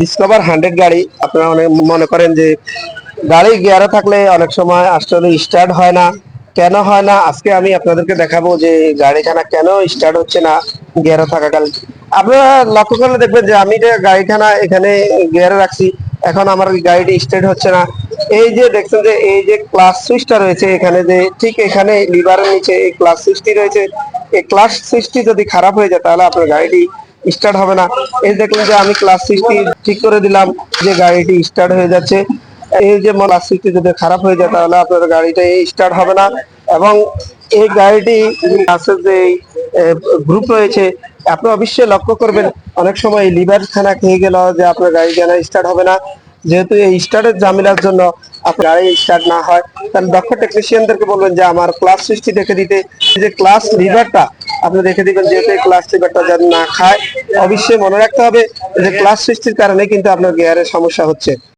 Discover hundred গাড়ি, আপনারা অনেক মনে করেন যে গাড়ি গিয়ারে থাকলে অনেক সময় আসলে স্টার্ট হয় না। কেন হয় না? আজকে আমি আপনাদেরকে দেখাবো যে গাড়িখানা কেন স্টার্ট হচ্ছে না গিয়ারে থাকাকাল আপনারা লক্ষ্য করলে দেখবেন যে আমি যে গাড়িখানা এখানে গিয়ারে রাখছি, এখন আমার গাড়িটি স্টার্ট হচ্ছে না। এই যে দেখছেন যে, এই যে ক্লাস সুইচটা রয়েছে এখানে যে, ঠিক এখানে লিভারের নিচে এই ক্লাস সুইচটি রয়েছে। এই ক্লাস সুইচটি যদি খারাপ হয়ে যায়, তাহলে আপনার গাড়িটি স্টার্ট হবে না। এই দেখুন যে আমি ক্লাস সুইচটি ঠিক করে দিলাম যে গাড়িটি স্টার্ট হয়ে যাচ্ছে। এই যে ক্লাস সুইচটি যদি খারাপ হয়ে যায় তাহলে আপনার গাড়িটা স্টার্ট হবে না এবং এই গাড়িটি আছে যে গ্রুপ রয়েছে, আপনি অবশ্যই লক্ষ্য করবেন, অনেক সময় লিভার খানা খেয়ে গেল যে আপনার গাড়ি যেন স্টার্ট হবে না। যেহেতু এই স্টার্টের ঝামেলার জন্য আপনার স্টার্ট না হয়, তাহলে দক্ষ টেকনিশিয়ানদেরকে বলবেন যে আমার ক্লাস সৃষ্টি দেখে দিতে। যে ক্লাস লিভারটা আপনি দেখে দিবেন যেহেতু ক্লাস লিভারটা যেন না খায়, অবশ্যই মনে রাখতে হবে যে ক্লাস সৃষ্টির কারণে কিন্তু আপনার গিয়ারের সমস্যা হচ্ছে।